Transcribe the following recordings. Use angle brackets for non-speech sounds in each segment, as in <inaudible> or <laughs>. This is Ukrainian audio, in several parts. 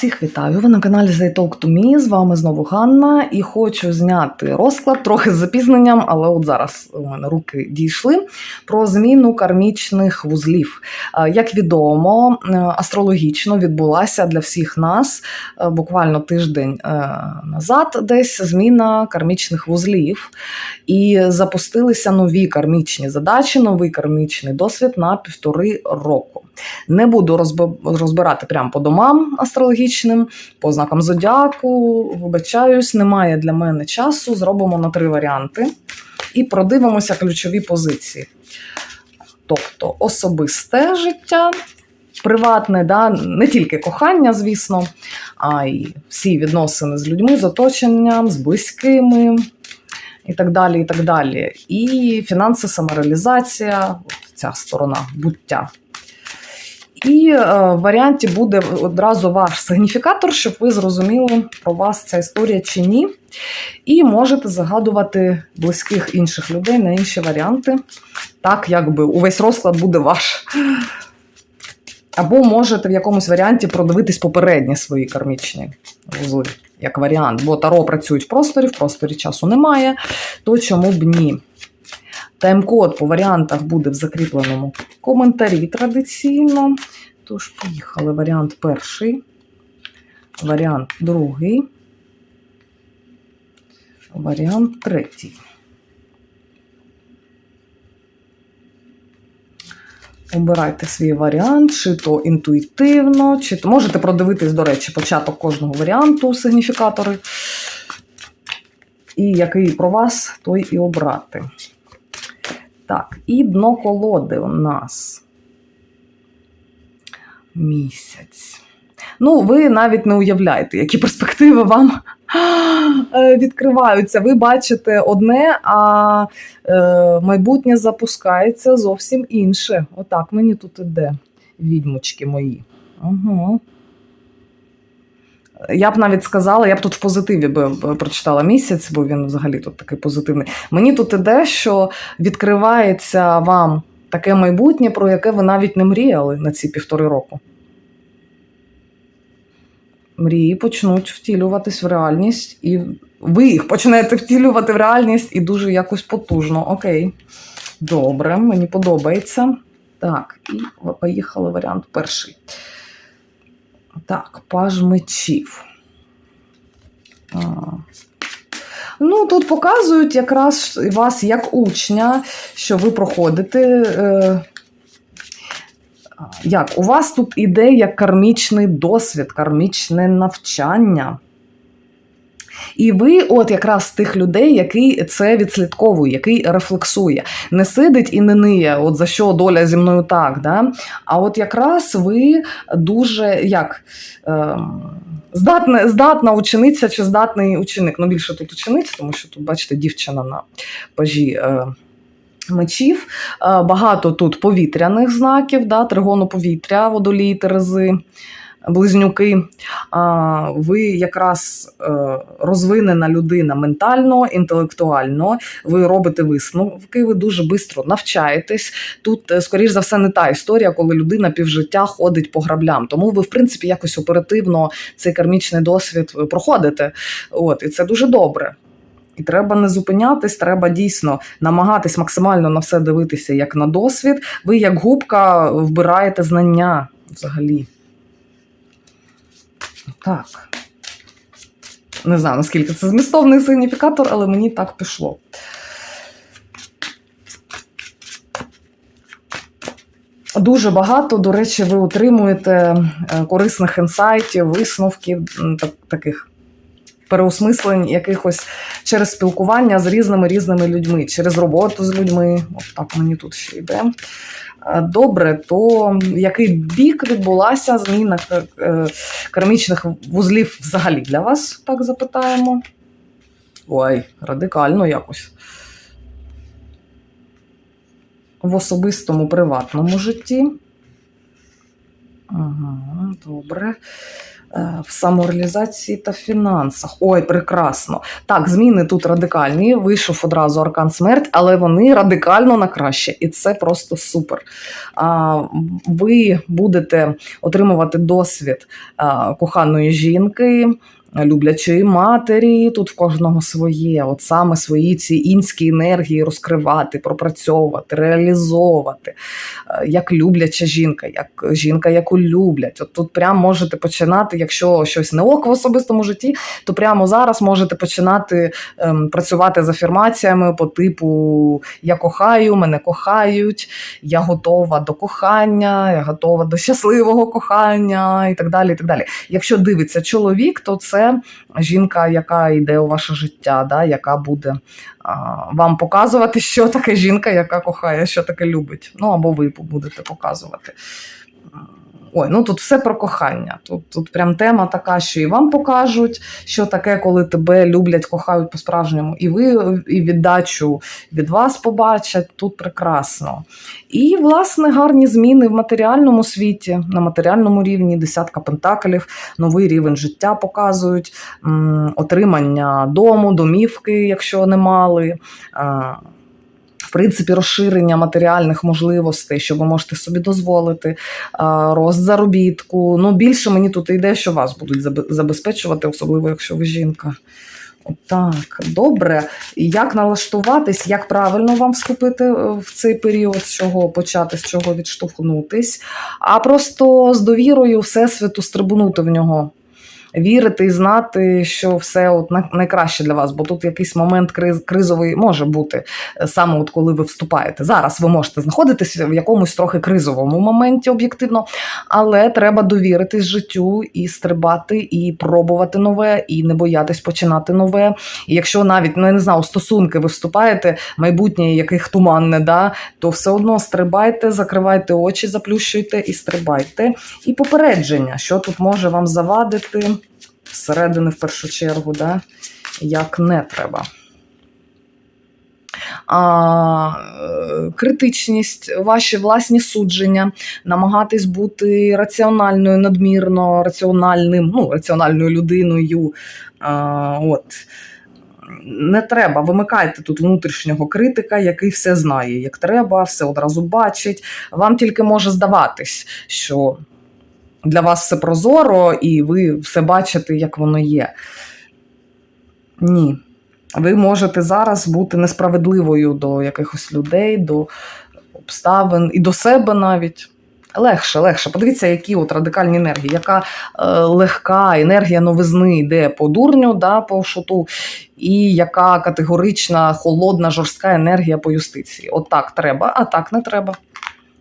Всіх вітаю! Ви на каналі They Talk to Me, З вами знову Ганна, і хочу зняти розклад трохи з запізненням, але от зараз у мене руки дійшли про зміну кармічних вузлів. Е, Як відомо, е, астрологічно відбулася для всіх нас е, буквально тиждень назад, десь зміна кармічних вузлів, і запустилися нові кармічні задачі, новий кармічний досвід на півтори року. Не буду розбирати прямо по домам астрологічним, по знакам зодіаку. Вибачаюсь, немає для мене часу. Зробимо на три варіанти і продивимося ключові позиції. Тобто особисте життя, приватне, да, не тільки кохання, звісно, а й всі відносини з людьми, з оточенням, з близькими. І так далі, і так далі. І фінанси, самореалізація, ця сторона буття. І е, в варіанті буде одразу ваш сигніфікатор, щоб ви зрозуміли, про вас ця історія чи ні. І можете загадувати близьких інших людей на інші варіанти. Так, якби увесь розклад буде ваш. Або можете в якомусь варіанті продивитись попередні свої кармічні вузли, як варіант. Бо таро працюють в просторі, в просторі часу немає, то чому б ні. Тайм-код по варіантах буде в закріпленому коментарі традиційно. Тож, поїхали. Варіант перший, варіант другий, варіант третій. Обирайте свій варіант, чи то інтуїтивно, чи то можете продивитись, до речі, початок кожного варіанту, сигніфікатори. І який про вас, той і обрати. Так, і дно колоди у нас місяць. Ну, ви навіть не уявляєте, які перспективи вам <gasps> е, відкриваються. Ви бачите одне, а е, майбутнє запускається зовсім інше. Отак мені тут іде, відьмочки мої. Угу. Я б навіть сказала, я б тут в позитиві би прочитала місяць, бо він взагалі тут такий позитивний. Мені тут іде, що відкривається вам таке майбутнє, про яке ви навіть не мріяли на ці півтори року. Мрії почнуть втілюватись в реальність, і ви їх почнете втілювати в реальність і дуже якось потужно. Окей. Добре, мені подобається. Так, і поїхали варіант перший. Так, паж мечів. А. Ну, тут показують якраз вас як учня, що ви проходите. Е, як? У вас тут іде як кармічний досвід, кармічне навчання. І ви, от якраз з тих людей, який це відслідковує, який рефлексує, не сидить і не ниє, от за що доля зі мною так. Да? А от якраз ви дуже як. Е, Здатна, здатна учениця чи здатний ученик. Ну, більше тут учениця, тому що тут, бачите, дівчина на пажі е, мечів. Е, багато тут повітряних знаків, да, тригону повітря, водолій, терези, близнюки. Ви якраз е, розвинена людина ментально, інтелектуально, ви робите висновки, ви дуже швидко навчаєтесь. Тут, е, скоріш за все, не та історія, коли людина півжиття ходить по граблям. Тому ви, в принципі, якось оперативно цей кармічний досвід е, проходите. От, і це дуже добре. І треба не зупинятись, треба дійсно намагатись максимально на все дивитися як на досвід. Ви, як губка, вбираєте знання взагалі. Так. Не знаю, наскільки це змістовний сигніфікатор, але мені так пішло. Дуже багато, до речі, ви отримуєте е, корисних інсайтів, висновків, так- таких переосмислень якихось через спілкування з різними різними людьми, через роботу з людьми. От так мені тут ще йде. Е, Добре, то який бік відбулася зміна е, вузлів взагалі для вас? Так запитаємо. Ой, радикально якось. В особистому приватному житті. Ага, добре. Е, В самореалізації та фінансах. Ой, прекрасно. Так, зміни тут радикальні. Вийшов одразу аркан смерть, але вони радикально на краще. І це просто супер. Ви будете отримувати досвід коханої жінки. Люблячої матері, тут в кожного своє, от саме свої ці інські енергії розкривати, пропрацьовувати, реалізовувати, Е, як любляча жінка, як жінка, яку люблять. От тут прямо можете починати, якщо щось не ок в особистому житті, то прямо зараз можете починати ем, працювати з афірмаціями по типу Я кохаю, мене кохають, я готова до кохання, я готова до щасливого кохання і так далі. І так далі. Якщо дивиться чоловік, то це жінка, яка йде у ваше життя, да, яка буде а, вам показувати, що таке жінка, яка кохає, що таке любить. Ну або ви будете показувати. Ой, ну тут все про кохання. Тут, тут прям тема така, що і вам покажуть, що таке, коли тебе люблять, кохають по-справжньому, і ви і віддачу від вас побачать. Тут прекрасно. І, власне, гарні зміни в матеріальному світі, на матеріальному рівні, десятка пентаклів, новий рівень життя показують, отримання дому, домівки, якщо не мали. В принципі, розширення матеріальних можливостей, що ви можете собі дозволити, рост заробітку. Ну, більше мені тут йде, що вас будуть забезпечувати, особливо якщо ви жінка. Так, добре. Як налаштуватись, як правильно вам вступити е, в цей період, з чого почати, з чого відштовхнутись, а просто з довірою Всесвіту стрибнути в нього. Вірити і знати, що все от найкраще для вас, бо тут якийсь момент криз, кризовий може бути е, саме от коли ви вступаєте. Зараз ви можете знаходитися в якомусь трохи кризовому моменті об'єктивно, але треба довіритись життю і стрибати, і пробувати нове, і не боятись починати нове. І якщо навіть ну я не знаю, стосунки ви вступаєте, майбутнє яких туманне, да, то все одно стрибайте, закривайте очі, заплющуйте і стрибайте. І попередження, що тут може вам завадити зсередини в першу чергу, да, як не треба. А, е, критичність, ваші власні судження, намагатись бути раціональною, надмірно раціональним, ну, раціональною людиною. А, от. Не треба, вимикайте тут внутрішнього критика, який все знає, як треба, все одразу бачить. Вам тільки може здаватись, що для вас все прозоро, і ви все бачите, як воно є. Ні. Ви можете зараз бути несправедливою до якихось людей, до обставин і до себе навіть. Легше, легше. Подивіться, які от радикальні енергії, яка е, легка енергія новизни йде по дурню, да, по шуту, і яка категорична, холодна, жорстка енергія по юстиції. От так треба, а так не треба.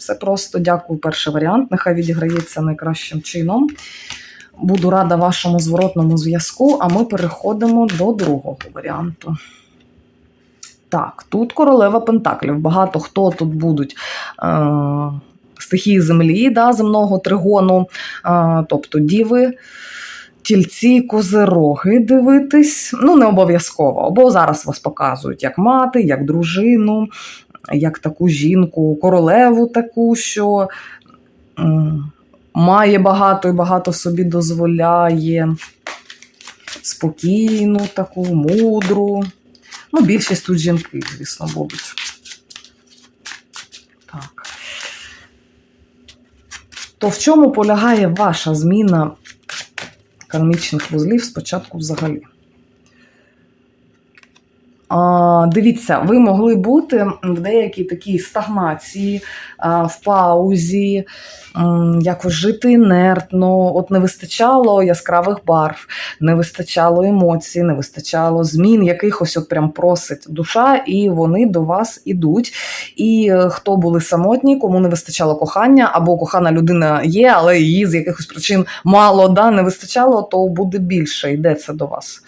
Все просто дякую. Перший варіант. Нехай відіграється найкращим чином. Буду рада вашому зворотному зв'язку, а ми переходимо до другого варіанту. Так, тут королева Пентаклів. Багато хто тут будуть. Е- Стихії землі, да, земного тригону, е- тобто діви, тільці, козероги дивитись. Ну, не обов'язково, бо зараз вас показують як мати, як дружину, як таку жінку, королеву таку, що має багато і багато собі дозволяє, спокійну, таку, мудру. Ну, більшість тут жінки, звісно, будуть. Так. То в чому полягає ваша зміна кармічних вузлів спочатку взагалі? Дивіться, ви могли бути в деякій такій стагнації, в паузі, якось жити інертно. От не вистачало яскравих барв, не вистачало емоцій, не вистачало змін, якихось от прям просить душа, і вони до вас ідуть. І е, хто були самотні, кому не вистачало кохання, або кохана людина є, але її з якихось причин мало да, не вистачало, то буде більше, йде це до вас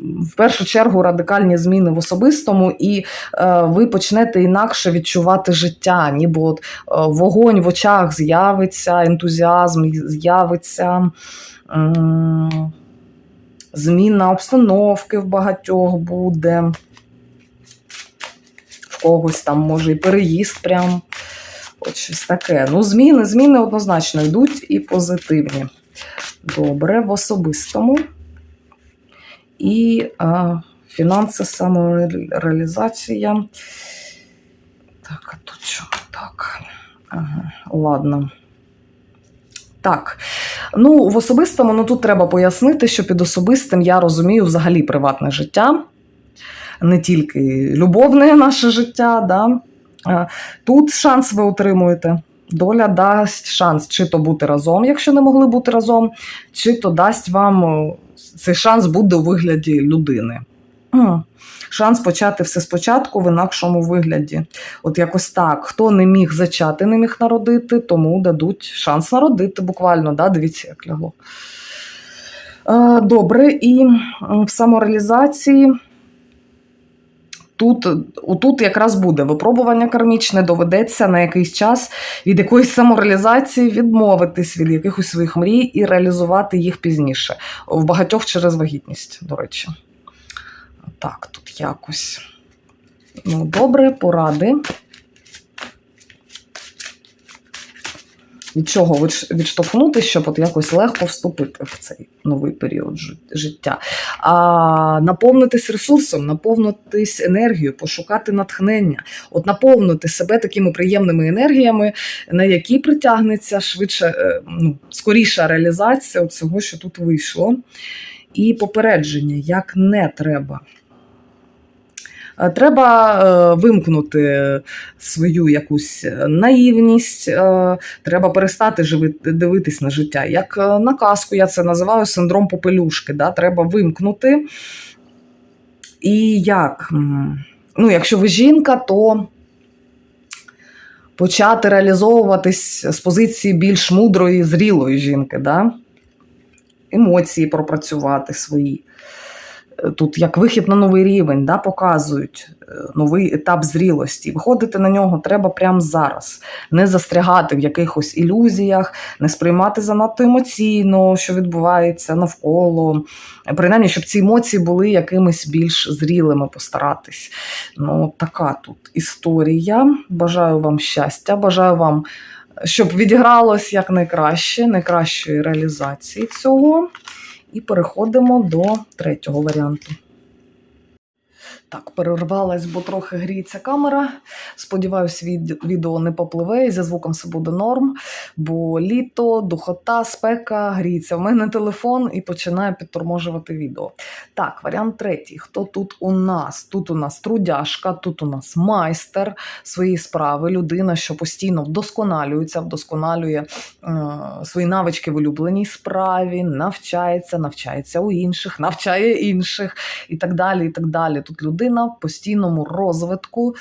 в першу чергу радикальні зміни в особистому, і е, ви почнете інакше відчувати життя, ніби от, е, вогонь в очах з'явиться, ентузіазм з'явиться. м, Зміна обстановки в багатьох буде. В когось там може і переїзд прям От щось таке. Ну, зміни, зміни однозначно йдуть і позитивні. Добре, в особистому. І а, фінанси, самореалізація. Так, а тут що? Так. Ага, ладно. Так. Ну, в особистому, ну тут треба пояснити, що під особистим я розумію взагалі приватне життя, не тільки любовне наше життя. Да? Тут шанс ви отримуєте. Доля дасть шанс чи то бути разом, якщо не могли бути разом, чи то дасть вам цей шанс буде у вигляді людини. Шанс почати все спочатку в інакшому вигляді. От якось так. Хто не міг зачати, не міг народити, тому дадуть шанс народити буквально. Да? Дивіться, як лягло. Е, Добре, і в самореалізації. Тут, отут якраз буде випробування кармічне, доведеться на якийсь час від якоїсь самореалізації відмовитись від якихось своїх мрій і реалізувати їх пізніше. В багатьох через вагітність, до речі. Так, тут якось. Ну, добре, поради. Від чого відш- відштовхнути, щоб от якось легко вступити в цей новий період життя. А наповнитись ресурсом, наповнитись енергією, пошукати натхнення, от наповнити себе такими приємними енергіями, на які притягнеться швидше, е, ну, скоріша реалізація от цього, що тут вийшло. І попередження, як не треба. Е, Треба е, вимкнути свою якусь наївність, е, треба перестати дивитись на життя. Як на казку я це називаю синдром попелюшки. Да? Треба вимкнути. І як? Ну, якщо ви жінка, то почати реалізовуватись з позиції більш мудрої, зрілої жінки. Да? Емоції пропрацювати свої. Тут як вихід на новий рівень, да, показують е, новий етап зрілості. Виходити на нього треба прямо зараз, не застрягати в якихось ілюзіях, не сприймати занадто емоційно, що відбувається навколо. Принаймні, щоб ці емоції були якимись більш зрілими, постаратись. Ну, така тут історія. Бажаю вам щастя, бажаю вам, щоб відігралось якнайкраще, найкращої реалізації цього. І переходимо до третього варіанту. Так, перервалась, бо трохи гріється камера. Сподіваюсь, відео не попливе і зі звуком все буде норм, бо літо, духота, спека, гріється. В мене телефон і починає підторможувати відео. Так, варіант третій. Хто тут у нас? Тут у нас трудяшка, тут у нас майстер своєї справи, людина, що постійно вдосконалюється, вдосконалює е, свої навички в улюбленій справі, навчається, навчається у інших, навчає інших і так далі. і так далі. Тут людина в постійному розвитку,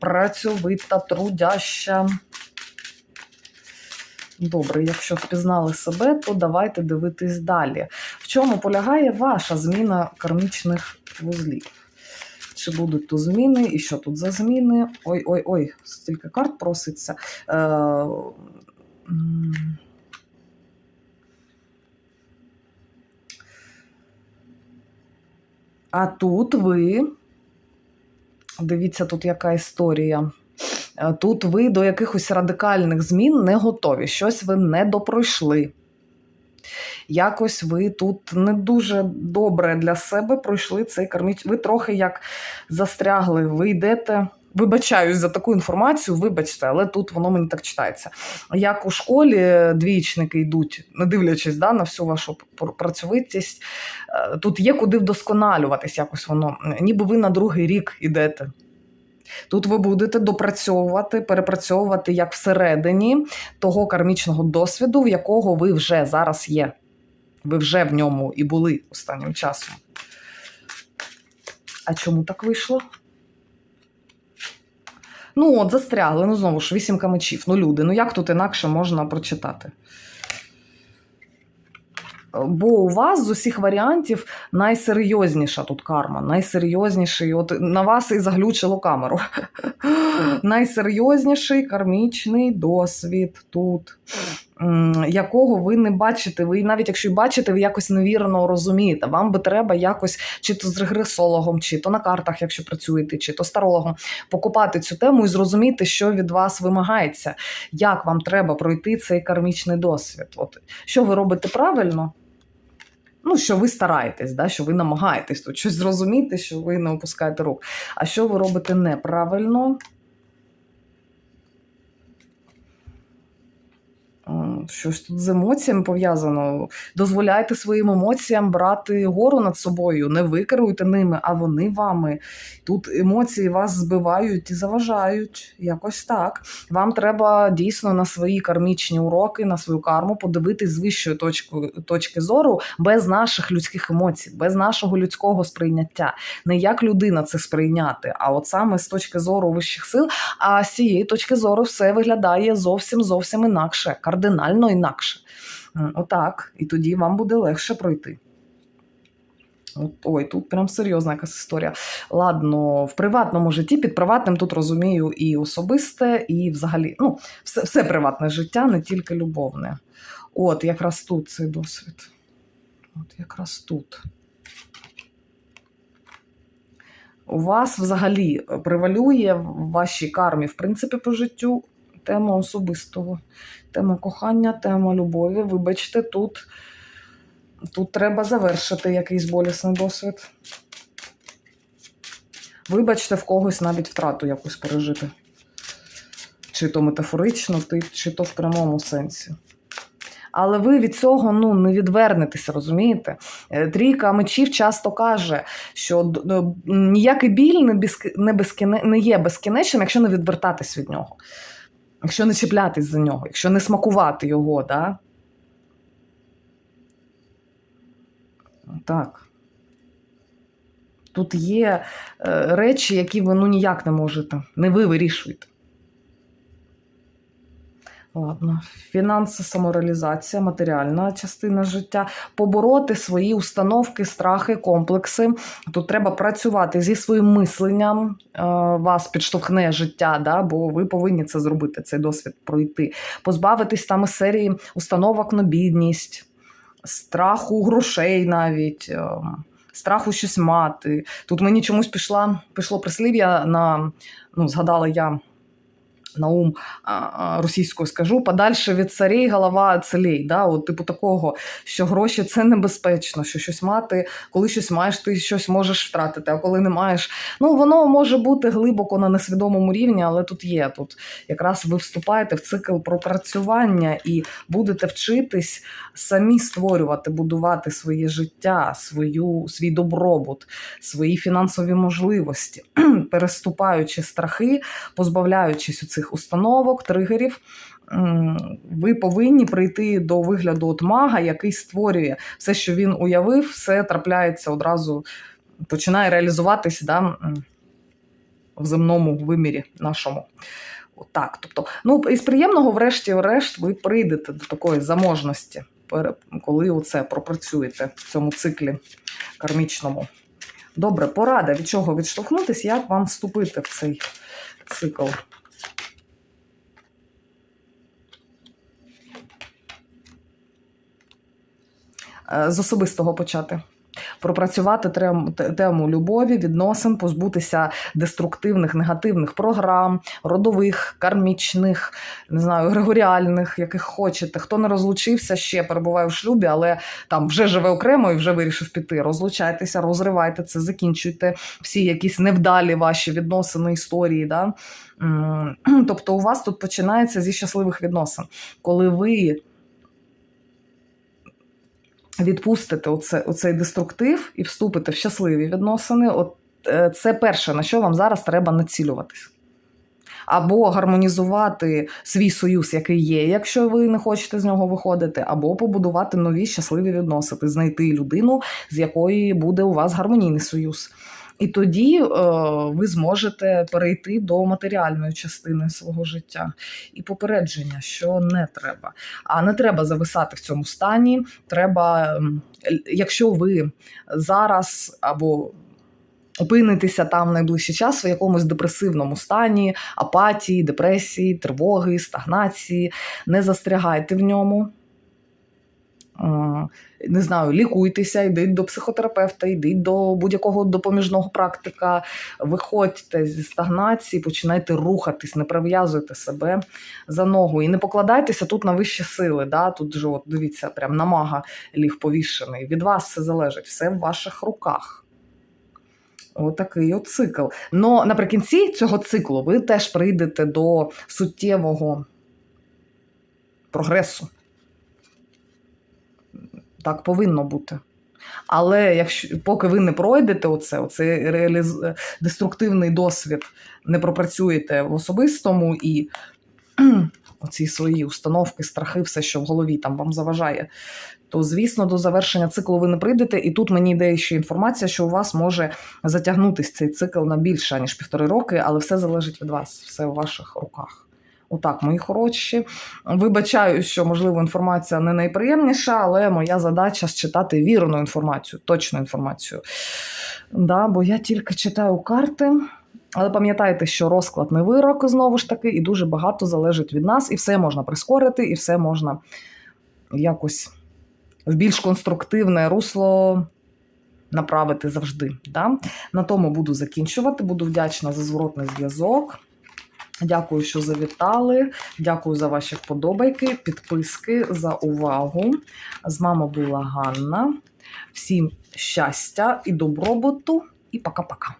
працьовита, трудяща. Добре, якщо впізнали себе, то давайте дивитись далі. В чому полягає ваша зміна кармічних вузлів? Чи будуть тут зміни, і що тут за зміни? Ой-ой-ой, стільки карт проситься. Е, А тут ви. Дивіться, тут яка історія. Е, Тут ви до якихось радикальних змін не готові. Щось ви не допройшли. Якось ви тут не дуже добре для себе пройшли цей карміч. Ви трохи як застрягли, ви йдете. Вибачаюсь за таку інформацію, вибачте, але тут воно мені так читається. Як у школі двічники йдуть, не дивлячись да, на всю вашу пр- працьовитість, е, тут є куди вдосконалюватись якось воно, ніби ви на другий рік йдете. Тут ви будете допрацьовувати, перепрацьовувати як всередині того кармічного досвіду, в якого ви вже зараз є. Ви вже в ньому і були останнім часом. А чому так вийшло? Ну, от, застрягли, ну знову ж, вісімка мечів. Ну, люди, ну як тут інакше можна прочитати? Бо у вас з усіх варіантів найсерйозніша тут карма, найсерйозніший. От на вас і заглючило камеру. <laughs> найсерйозніший кармічний досвід тут. Якого ви не бачите. Ви навіть якщо й бачите, ви якось невірно розумієте. Вам би треба якось чи то з регресологом, чи то на картах, якщо працюєте, чи то з тарологом, покупати цю тему і зрозуміти, що від вас вимагається, як вам треба пройти цей кармічний досвід. От що ви робите правильно? Ну, що ви стараєтесь, да, що ви намагаєтесь тут щось зрозуміти, що ви не опускаєте рук. А що ви робите неправильно? Щось тут з емоціями пов'язано. Дозволяйте своїм емоціям брати гору над собою. Не ви керуєте ними, а вони вами. Тут емоції вас збивають і заважають. Якось так. Вам треба дійсно на свої кармічні уроки, на свою карму подивитись з вищої точки, точки зору без наших людських емоцій, без нашого людського сприйняття. Не як людина це сприйняти, а от саме з точки зору вищих сил. А з цієї точки зору все виглядає зовсім зовсім інакше, кардинально інакше. Отак, і тоді вам буде легше пройти. Ой, тут прям серйозна якась історія. Ладно, в приватному житті під приватним тут розумію і особисте, і взагалі, ну, все, все приватне життя, не тільки любовне. От, якраз тут цей досвід. От якраз тут. У вас взагалі превалює в вашій кармі, в принципі, по життю тема особистого, тема кохання, тема любові. Вибачте, тут, тут треба завершити якийсь болісний досвід. Вибачте, в когось навіть втрату якусь пережити. Чи то метафорично, чи то в прямому сенсі. Але ви від цього ну, не відвернетеся, розумієте? Е, Трійка мечів часто каже, що ніякий біль не, безкіне, не є безкінечним, якщо не відвертатись від нього, якщо не чіплятись за нього, якщо не смакувати його. Да? Так. Тут є е, речі, які ви ну, ніяк не можете, не ви вирішуєте. Ладно, фінанси, самореалізація, матеріальна частина життя, побороти свої установки, страхи, комплекси. Тут треба працювати зі своїм мисленням. Е, Вас підштовхне життя, да? бо ви повинні це зробити, цей досвід пройти. Позбавитись там серії установок на бідність, страху грошей навіть. е, Страху щось мати. Тут мені чомусь пішла, пішло прислів'я на ну, згадала я на ум російською скажу, подальше від царей голова целей. Да? От, типу такого, що гроші це небезпечно, що щось мати, коли щось маєш, ти щось можеш втратити, а коли не маєш. Ну, воно може бути глибоко на несвідомому рівні, але тут є. Тут якраз ви вступаєте в цикл пропрацювання і будете вчитись самі створювати, будувати своє життя, свою, свій добробут, свої фінансові можливості, <clears throat> переступаючи страхи, позбавляючись у цих установок, тригерів. Ви повинні прийти до вигляду от мага, який створює все, що він уявив, все трапляється одразу, починає реалізуватись да, в земному вимірі нашому. Отак. Тобто, ну, із приємного, врешті-решт, ви прийдете до такої заможності, коли оце пропрацюєте в цьому циклі кармічному. Добре, порада, від чого відштовхнутись, як вам вступити в цей цикл. З особистого почати. Пропрацювати тему любові, відносин, позбутися деструктивних негативних програм, родових, кармічних, не знаю, григоріальних, яких хочете. Хто не розлучився, ще перебуває в шлюбі, але там вже живе окремо і вже вирішив піти. Розлучайтеся, розривайте це, закінчуйте всі якісь невдалі ваші відносини, історії. Да? <clears throat> Тобто, у вас тут починається зі щасливих відносин, коли ви відпустите оце, оцей деструктив і вступите в щасливі відносини, от е, це перше, на що вам зараз треба націлюватись. Або гармонізувати свій союз, який є, якщо ви не хочете з нього виходити, або побудувати нові щасливі відносини, знайти людину, з якої буде у вас гармонійний союз. І тоді е, ви зможете перейти до матеріальної частини свого життя і попередження, що не треба. А не треба зависати в цьому стані. Треба, якщо ви зараз або опинитеся там в найближчий час в якомусь депресивному стані, апатії, депресії, тривоги, стагнації. Не застрягайте в ньому. Е, Не знаю, лікуйтеся, йдіть до психотерапевта, йдіть до будь-якого допоміжного практика, виходьте зі стагнації, починайте рухатись, не прив'язуйте себе за ногу. І не покладайтеся тут на вищі сили. Да? Тут же, от, дивіться, прям намага ліг повішений. Від вас все залежить, все в ваших руках. Отакий от цикл. Но наприкінці цього циклу ви теж прийдете до суттєвого прогресу. Так повинно бути. Але якщо поки ви не пройдете оце, оцей реаліз... деструктивний досвід, не пропрацюєте в особистому і <clears throat> оці свої установки, страхи, все, що в голові там вам заважає, то звісно до завершення циклу ви не прийдете. І тут мені йде ще інформація, що у вас може затягнутися цей цикл на більше ніж півтори роки, але все залежить від вас, все в ваших руках. Отак, мої хороші. Вибачаю, що можливо інформація не найприємніша, але моя задача считати вірну інформацію, точну інформацію. Да, бо я тільки читаю карти. Але пам'ятайте, що розклад не вирок знову ж таки, і дуже багато залежить від нас, і все можна прискорити, і все можна якось в більш конструктивне русло направити завжди. Да? На тому буду закінчувати. Буду вдячна за зворотний зв'язок. Дякую, що завітали. Дякую за ваші вподобайки, підписки, за увагу. З вами була Ганна. Всім щастя і добробуту, і пока-пока.